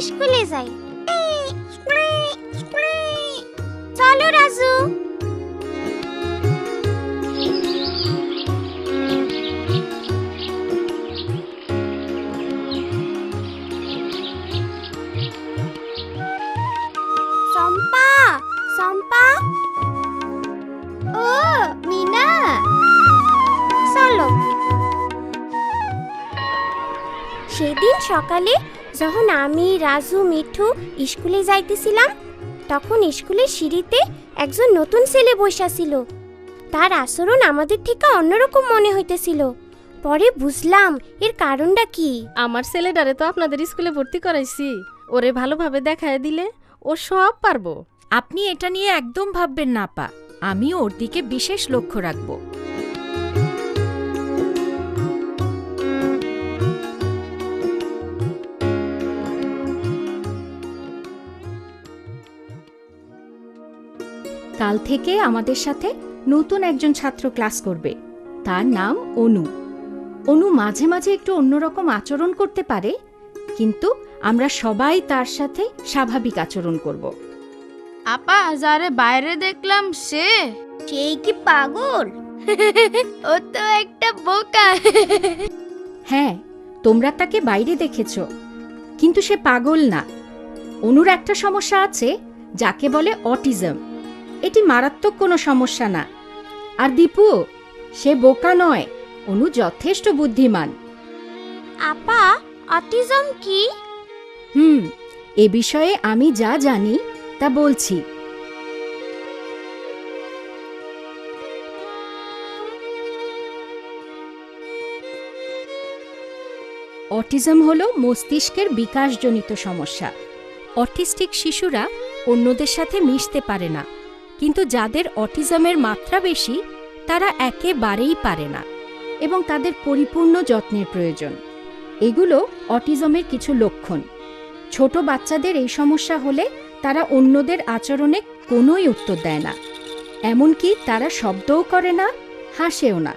স্কুলে যাই। চলো রাজু। ও মিনা। চলো। সেদিন সকালে যখন আমি রাজু মিঠু স্কুলে যাইতেছিলাম তখন স্কুলের সিঁড়িতে একজন নতুন ছেলে বসেছিল তার আচরণ আমাদের থেকে অন্যরকম মনে হইতেছিল। পরে বুঝলাম এর কারণটা কি। আমার ছেলেটারে তো আপনাদের স্কুলে ভর্তি করাইছি। ওরে ভালোভাবে দেখায় দিলে ও সব পারব। আপনি এটা নিয়ে একদম ভাববেন না পা আমি ওর দিকে বিশেষ লক্ষ্য রাখব। কাল থেকে আমাদের সাথে নতুন একজন ছাত্র ক্লাস করবে। তার নাম অনু। অনু মাঝে মাঝে একটু অন্যরকম আচরণ করতে পারে কিন্তু আমরা সবাই তার সাথে স্বাভাবিক আচরণ করব। আপা যারে বাইরে দেখলাম সে। সেই কি পাগল? ও তো একটা বোকা। হ্যাঁ তোমরা তাকে বাইরে দেখেছ কিন্তু সে পাগল না। অনুর একটা সমস্যা আছে যাকে বলে অটিজম। এটি মারাত্মক কোনো সমস্যা না। আর দীপু সে বোকা নয় অনু যথেষ্ট বুদ্ধিমান। আপা অটিজম কি? হুম এ বিষয়ে আমি যা জানি তা বলছি। অটিজম হল মস্তিষ্কের বিকাশজনিত সমস্যা। অটিস্টিক শিশুরা অন্যদের সাথে মিশতে পারে না। কিন্তু যাদের অটিজমের মাত্রা বেশি, তারা একেবারেই পারে না এবং তাদের পরিপূর্ণ যত্নের প্রয়োজন। এগুলো অটিজমের কিছু লক্ষণ। ছোট বাচ্চাদের এই সমস্যা হলে তারা অন্যদের আচরণে কোনোই উত্তর দেয় না। এমনকি তারা শব্দও করে না, হাসেও না।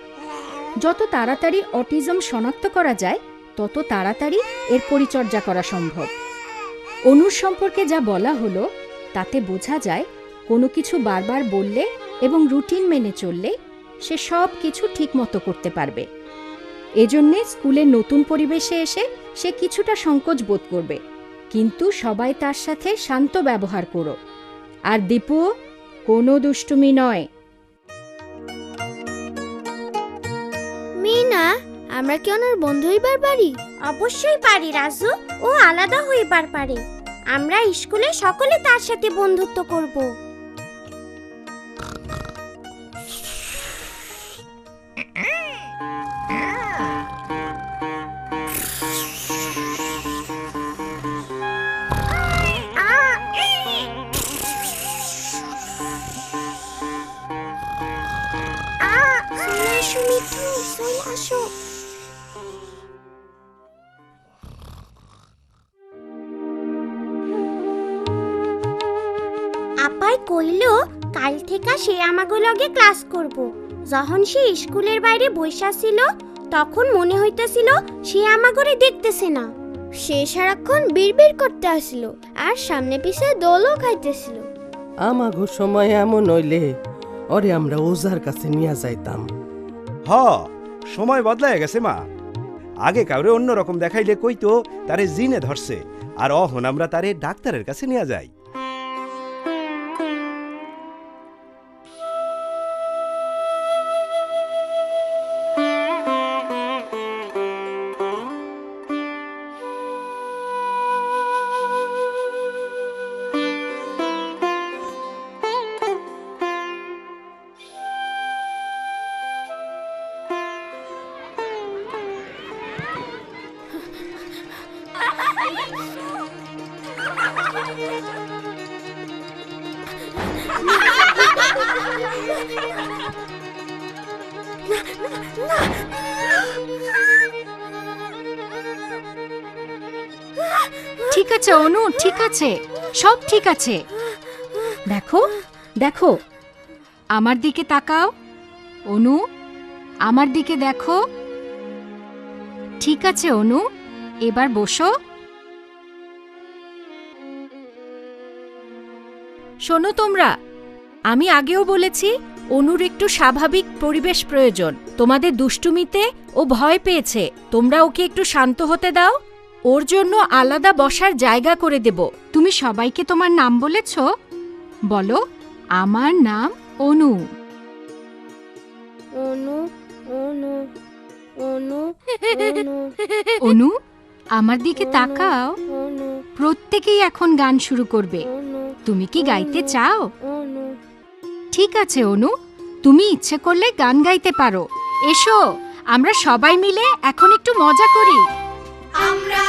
যত তাড়াতাড়ি অটিজম শনাক্ত করা যায়, তত তাড়াতাড়ি এর পরিচর্যা করা সম্ভব। অনুর সম্পর্কে যা বলা হলো, তাতে বোঝা যায় কোনো কিছু বারবার বললে এবং রুটিন মেনে চললে সে সব কিছু ঠিকমতো করতে পারবে। এজন্যে স্কুলের নতুন পরিবেশে এসে সে কিছুটা সংকোচ বোধ করবে। কিন্তু সবাই তার সাথে শান্ত ব্যবহার করো। আর দীপু কোনো দুষ্টুমি নয়। মিনা আমরা কি ওনার বন্ধু হইবার পারি? অবশ্যই পারি রাজু। ও আলাদা হইবার পারে। আমরা স্কুলে সকলে তার সাথে বন্ধুত্ব করব। কাল সে আমাগো লগে ক্লাস করব। যখন সে স্কুলের বাইরে বইসা ছিল তখন মনে হইতেছিল সে আমাগরে দেখতেছে না। সে সারাক্ষণ বিড়বিড় করতে আসছিল আর সামনে পিছে দোলও খাইতেছিল। আমাগো সময় এমন হইলে ওরে আমরা ওজার কাছে নিয়ে যাইতাম। হ সময় বদলায় গেছে মা। আগে কাউরে অন্যরকম দেখাইলে কইতো তারে জিনে ধরছে আর অহন আমরা তারে ডাক্তারের কাছে নিয়ে যাই। ঠিক আছে, অনু, ঠিক আছে, সব ঠিক আছে। দেখো দেখো, আমার দিকে তাকাও, অনু, আমার দিকে দেখো। ঠিক আছে, অনু, এবার বসো। শোনো তোমরা আমি আগেও বলেছি অনুর একটু স্বাভাবিক পরিবেশ প্রয়োজন। তোমাদের দুষ্টুমিতে ও ভয় পেয়েছে। তোমরা ওকে একটু শান্ত হতে দাও। ওর জন্য আলাদা বসার জায়গা করে দেব। তুমি সবাইকে তোমার নাম বলেছ? বলো আমার নাম অনু। অনু অনু অনু অনু। অনু আমার দিকে তাকাও। প্রত্যেকেই এখন গান শুরু করবে। তুমি কি গাইতে চাও? ঠিক আছে অনু। তুমি ইচ্ছে করলে গান গাইতে পারো। এসো আমরা সবাই মিলে এখন একটু মজা করি। আমরা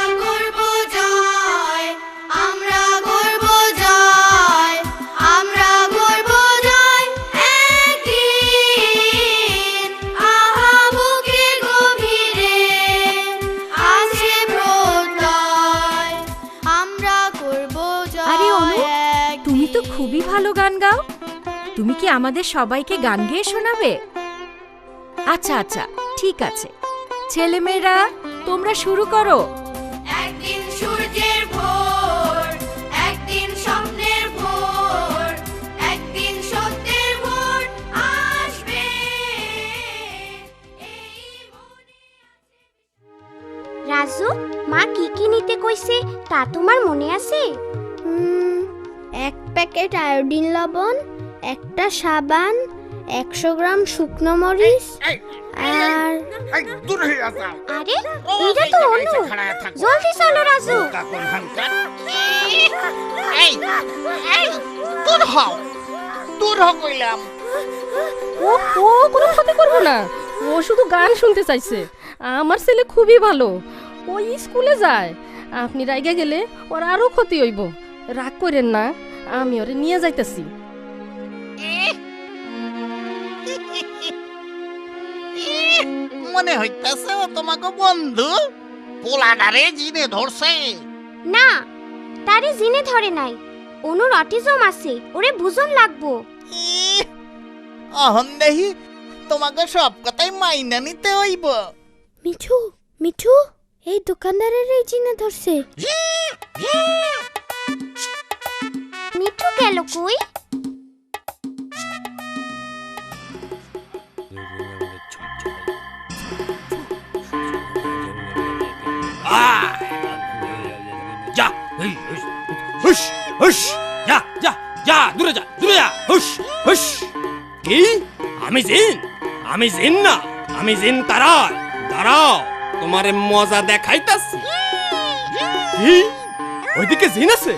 তুমি কি আমাদের সবাইকে গান গেয়ে শোনাবে? আচ্ছা আচ্ছা ঠিক আছে। ছেলেমেয়েরা তোমরা শুরু করো। একদিন সূর্যের ভোর একদিন স্বপ্নের ভোর একদিন সত্যের ভোর আসবে। রাজু মা কি কি নিতে কইছে তা তোমার মনে আছে? এক প্যাকেট আয়োডিন লবণ একটা সাবান একশো গ্রাম শুকনো মরিচ আর আরে এটা তো অনু জলদি চলো রাজু। দূর হও। দূর হ কইলাম। ও ও কোনো ক্ষতি করব না। ও শুধু গান শুনতে চাইছে। আমার ছেলে খুবই ভালো। ও স্কুলে যায়। আপনি রাইগে গেলে ওর আরও ক্ষতি হইব। রাগ করেন না। আমি ওরে নিয়ে যাইতেছি। মনে হইতাছে ও তোমাকে বন্ধু। পোলাডারে জিনে ধরছে। না তারে জিনে ধরে নাই। অনুর অটিজম আছে ওরে বুঝন লাগবো। অহন দেহি তোমাকে সব কথাই মাইনা নিতে হইব। মিঠু মিঠু এই দোকানদারের এই জিনে ধরছে। মিঠু গেল কই? হুস হুস যা যা যা দূরে যা দূরে যা হুস হুস কি আমি জিন আমি জিন না আমি জিন তারাই দাঁড়াও তোমারে মজা দেখাইতাছি কি ওইদিকে জিন আছে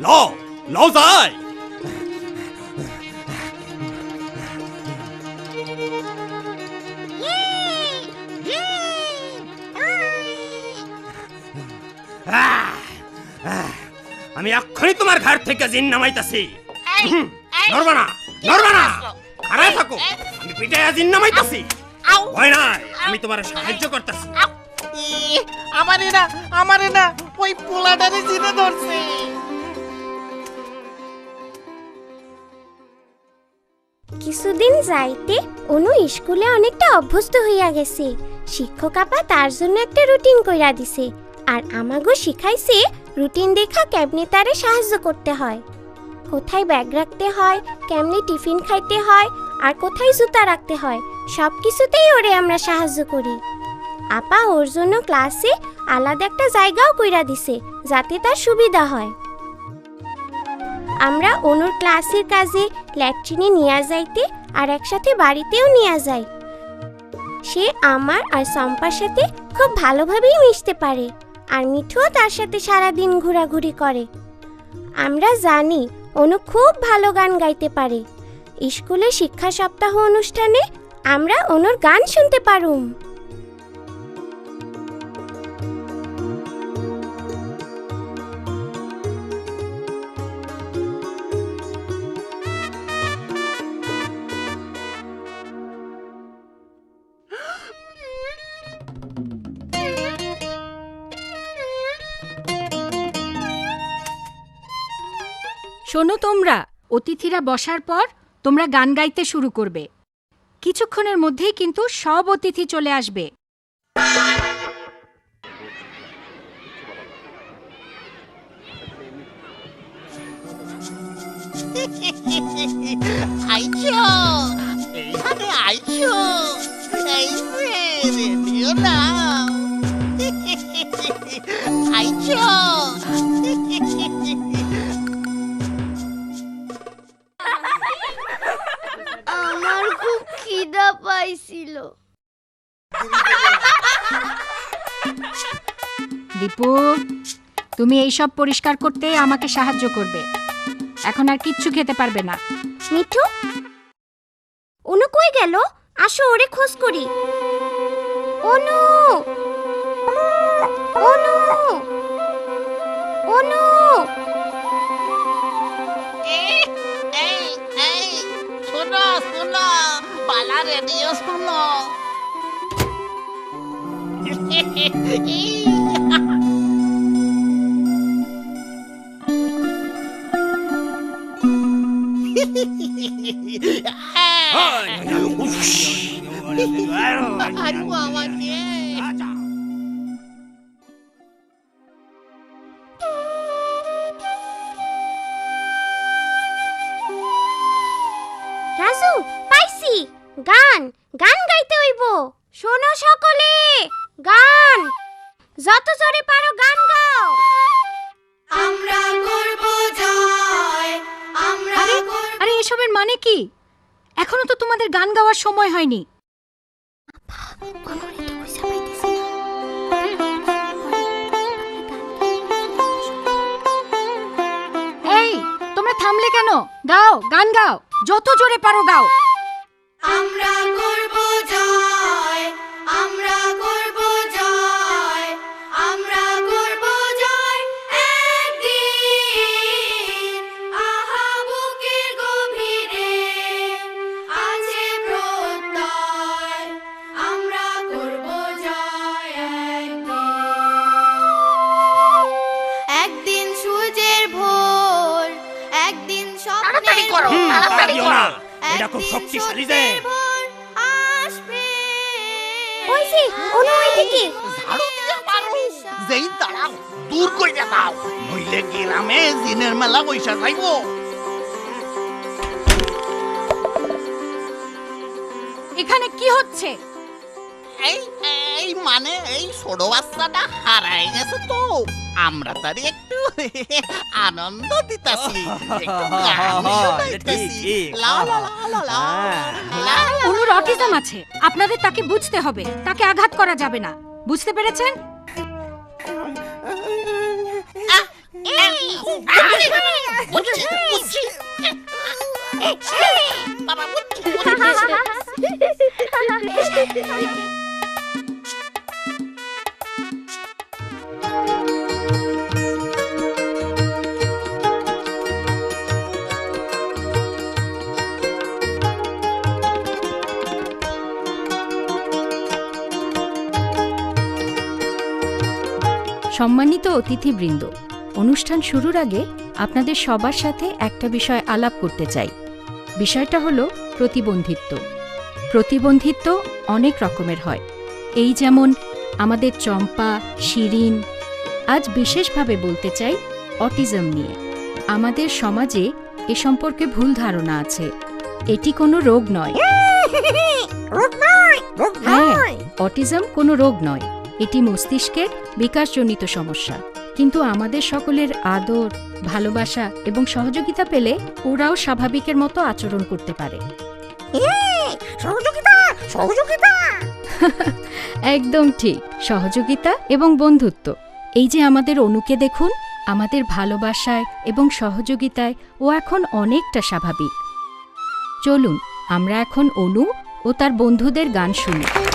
লও লও যাই আহ, আমি এক্ষুনি তোমার ঘর থেকে জিন নামাইতাছি। হুম, নড়বা না নড়বা না খাড়ায় থাকো। আমি পিটাইয়া জিন নামাইতাছি। ভয় নাই আমি তোমার সাহায্য করতেছি। আমারে না আমারে না ওই পোলাডারে জিনে ধরছে। কিছুদিন যাইতে অনু স্কুলে অনেকটা অভ্যস্ত হইয়া গেছে। শিক্ষক আপা তার জন্য একটা রুটিন কইরা দিছে। আর আমাগো শিখাইছে রুটিন দেখা কেমনে তারে সাহায্য করতে হয়। কোথায় ব্যাগ রাখতে হয়, কেমনি টিফিন খাইতে হয়, আর কোথায় জুতা রাখতে হয় সব কিছুতেই ওরে আমরা সাহায্য করি। আপা ওর জন্য ক্লাসে আলাদা একটা জায়গাও কইরা দিছে, যাতে তার সুবিধা হয়। আমরা অনুর ক্লাসের কাজে ল্যাট্রিনে নিয়ে যাইতে আর একসাথে বাড়িতেও নিয়ে যাই। সে আমার আর সম্পার সাথে খুব ভালোভাবেই মিশতে পারে। আর মিঠুও তার সাথে সারাদিন ঘোরাঘুরি করে। আমরা জানি অনু খুব ভালো গান গাইতে পারে। স্কুলে শিক্ষা সপ্তাহ অনুষ্ঠানে আমরা অনুর গান শুনতে পারুম। শোনো তোমরা, অতিথিরা বসার পর তোমরা গান গাইতে শুরু করবে। কিছুক্ষণের মধ্যেই কিন্তু সব অতিথি চলে আসবে। আইছো? এইখানে আইছো? এই যে রেডিও নাও তুমি এইসব পরিষ্কার করতে আমাকে সাহায্য করবে। এখন আর কিচ্ছু খেতে পারবে না। মিঠু? অনু কই গেল? আসো ওরে খোঁজ করি। অনু! অনু! অনু! শোনো শোনো পালা রেডিও শোনো। আরে বাবা রে রাজু মানে কি? এখনও তো তোমাদের গান গাওয়ার সময় হয়নি। এই, তোমরা থামলে কেন? গাও গান গাও। যত জোরে পারো গাও। আমরা করব জয়, আমরা খুব শক্তিশালী যে। সত্যের ভোর আসবে। ওই যে অনু ওইদিকে ঝাড়ু দিয়ে মারো। যেই দাঁড়াও দূর কইরা দাও। নইলে গ্রামে জিনের মেলা বৈশা যাইব। এখানে কি হচ্ছে? এই এই মানে এই ছোট বাচ্চাটা হারাই গেছে তো। আমরা তারই একটু আনন্দ দিতাছি। অনুর অটিজম আছে। আপনাদের তাকে বুঝতে হবে। তাকে আঘাত করা যাবে না। বুঝতে পেরেছেন? বুঝছি, বুঝছি। বাবা, সম্মানিত অতিথিবৃন্দ অনুষ্ঠান শুরুর আগে আপনাদের সবার সাথে একটা বিষয় আলাপ করতে চাই। বিষয়টা হলো প্রতিবন্ধিত্ব। প্রতিবন্ধিত্ব অনেক রকমের হয়। এই যেমন আমাদের চম্পা শিরিন আজ বিশেষভাবে বলতে চাই অটিজম নিয়ে। আমাদের সমাজে এ সম্পর্কে ভুল ধারণা আছে। এটি কোনো রোগ নয়। হ্যাঁ অটিজম কোনো রোগ নয়। এটি মস্তিষ্কের বিকাশজনিত সমস্যা। কিন্তু আমাদের সকলের আদর ভালোবাসা এবং সহযোগিতা পেলে ওরাও স্বাভাবিকের মতো আচরণ করতে পারে। একদম ঠিক সহযোগিতা এবং বন্ধুত্ব। এই যে আমাদের অনুকে দেখুন আমাদের ভালোবাসায় এবং সহযোগিতায় ও এখন অনেকটা স্বাভাবিক। চলুন আমরা এখন অনু ও তার বন্ধুদের গান শুনি।